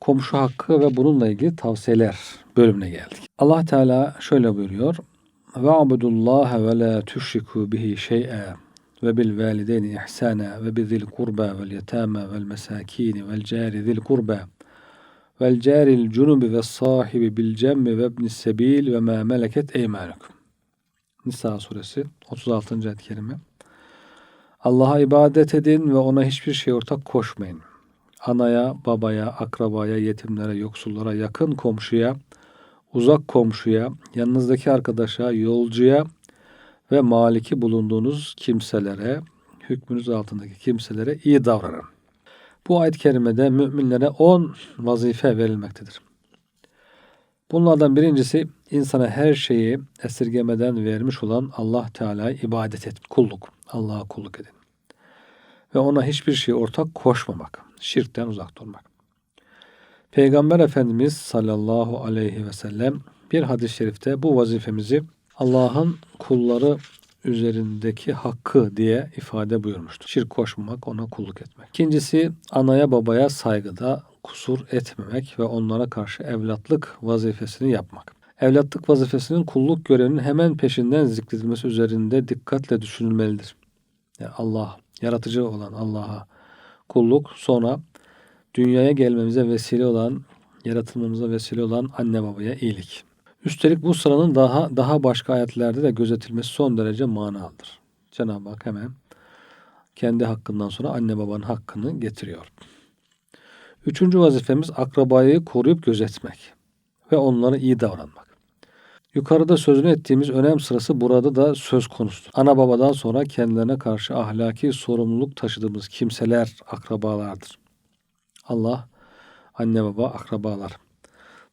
komşu hakkı ve bununla ilgili tavsiyeler bölümüne geldik. Allah Teala şöyle buyuruyor. Ve abudullaha ve la tüşriku bihi şey'e ve bil valideyni ihsana ve bizil kurba vel yetama vel mesakini vel cari zil kurba vel caril cunubi ve sahibi bil cemmi ve ibnis sebil ve ma meleket eymanukum. Nisa suresi 36. ayet-i kerime. Allah'a ibadet edin ve ona hiçbir şey ortak koşmayın. Anaya, babaya, akrabaya, yetimlere, yoksullara, yakın komşuya, uzak komşuya, yanınızdaki arkadaşa, yolcuya ve maliki bulunduğunuz kimselere, hükmünüz altındaki kimselere iyi davranın. Bu ayet-i kerimede müminlere 10 vazife verilmektedir. Bunlardan birincisi insana her şeyi esirgemeden vermiş olan Allah Teala'ya ibadet et, kulluk. Allah'a kulluk edin. Ve ona hiçbir şey ortak koşmamak, şirkten uzak durmak. Peygamber Efendimiz sallallahu aleyhi ve sellem bir hadis-i şerifte bu vazifemizi Allah'ın kulları üzerindeki hakkı diye ifade buyurmuştur. Şirk koşmamak, ona kulluk etmek. İkincisi anaya babaya saygıda kusur etmemek ve onlara karşı evlatlık vazifesini yapmak. Evlatlık vazifesinin kulluk görevinin hemen peşinden zikredilmesi üzerinde dikkatle düşünülmelidir. Yani Allah, yaratıcı olan Allah'a kulluk, sonra dünyaya gelmemize vesile olan, yaratılmamıza vesile olan anne babaya iyilik. Üstelik bu sıranın daha daha başka ayetlerde de gözetilmesi son derece manalıdır. Cenab-ı Hak hemen kendi hakkından sonra anne babanın hakkını getiriyor. Üçüncü vazifemiz akrabayı koruyup gözetmek ve onlara iyi davranmak. Yukarıda sözünü ettiğimiz önem sırası burada da söz konusudur. Ana babadan sonra kendilerine karşı ahlaki sorumluluk taşıdığımız kimseler akrabalardır. Allah, anne baba, akrabalar.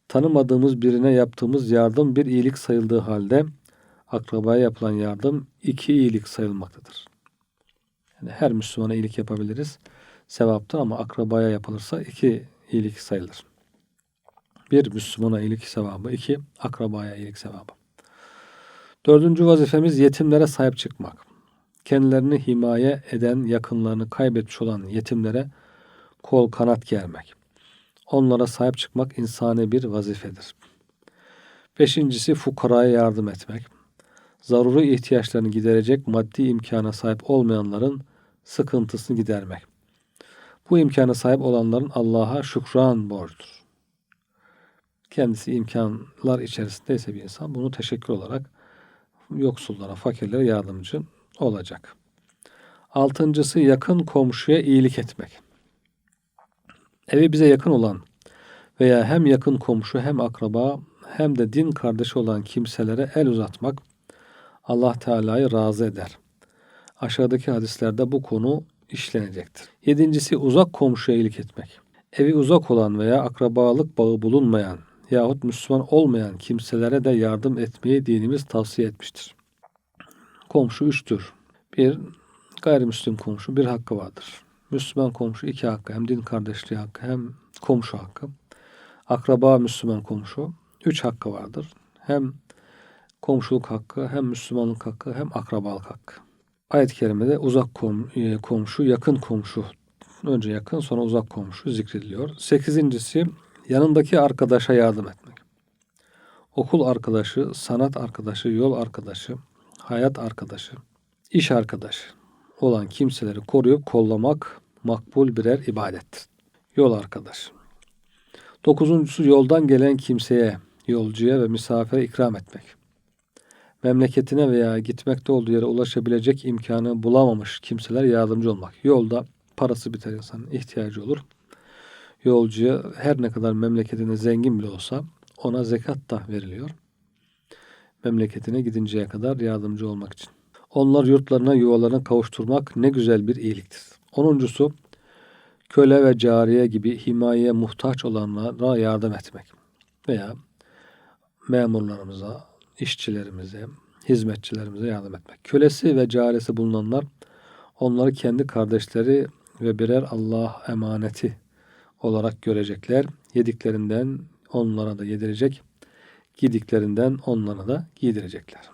Tanımadığımız birine yaptığımız yardım bir iyilik sayıldığı halde akrabaya yapılan yardım iki iyilik sayılmaktadır. Yani her Müslümana iyilik yapabiliriz. Sevaptır ama akrabaya yapılırsa iki iyilik sayılır. Bir Müslümana iyilik sevabı, iki akrabaya iyilik sevabı. Dördüncü vazifemiz yetimlere sahip çıkmak. Kendilerini himaye eden, yakınlarını kaybetmiş olan yetimlere kol kanat germek. Onlara sahip çıkmak insani bir vazifedir. Beşincisi fukaraya yardım etmek. Zaruri ihtiyaçlarını giderecek maddi imkana sahip olmayanların sıkıntısını gidermek. Bu imkana sahip olanların Allah'a şükran borcudur. Kendisi imkanlar içerisindeyse bir insan bunu teşekkür olarak yoksullara, fakirlere yardımcı olacak. Altıncısı yakın komşuya iyilik etmek. Evi bize yakın olan veya hem yakın komşu hem akraba hem de din kardeşi olan kimselere el uzatmak Allah Teala'yı razı eder. Aşağıdaki hadislerde bu konu işlenecektir. Yedincisi uzak komşuya iyilik etmek. Evi uzak olan veya akrabalık bağı bulunmayan yahut Müslüman olmayan kimselere de yardım etmeyi dinimiz tavsiye etmiştir. Komşu üçtür. Bir, gayrimüslim komşu bir hakkı vardır. Müslüman komşu iki hakkı. Hem din kardeşliği hakkı hem komşu hakkı. Akraba Müslüman komşu üç hakkı vardır. Hem komşuluk hakkı, hem Müslümanlık hakkı, hem akrabalık hakkı. Ayet-i kerimede uzak e, komşu, yakın komşu. Önce yakın sonra uzak komşu zikrediliyor. Sekizincisi yanındaki arkadaşa yardım etmek. Okul arkadaşı, sanat arkadaşı, yol arkadaşı, hayat arkadaşı, iş arkadaşı olan kimseleri koruyup kollamak makbul birer ibadettir. Yol arkadaşı. Dokuzuncusu yoldan gelen kimseye, yolcuya ve misafire ikram etmek. Memleketine veya gitmekte olduğu yere ulaşabilecek imkanı bulamamış kimseler yardımcı olmak. Yolda parası biter insanın ihtiyacı olur. Yolcuya her ne kadar memleketinde zengin bile olsa ona zekat da veriliyor. Memleketine gidinceye kadar yardımcı olmak için. Onlar yurtlarına, yuvalarına kavuşturmak ne güzel bir iyiliktir. Onuncusu, köle ve cariye gibi himayeye muhtaç olanlara yardım etmek. Veya memurlarımıza, işçilerimize, hizmetçilerimize yardım etmek. Kölesi ve carisi bulunanlar onları kendi kardeşleri ve birer Allah emaneti olarak görecekler. Yediklerinden onlara da yedirecek, giydiklerinden onlara da giydirecekler.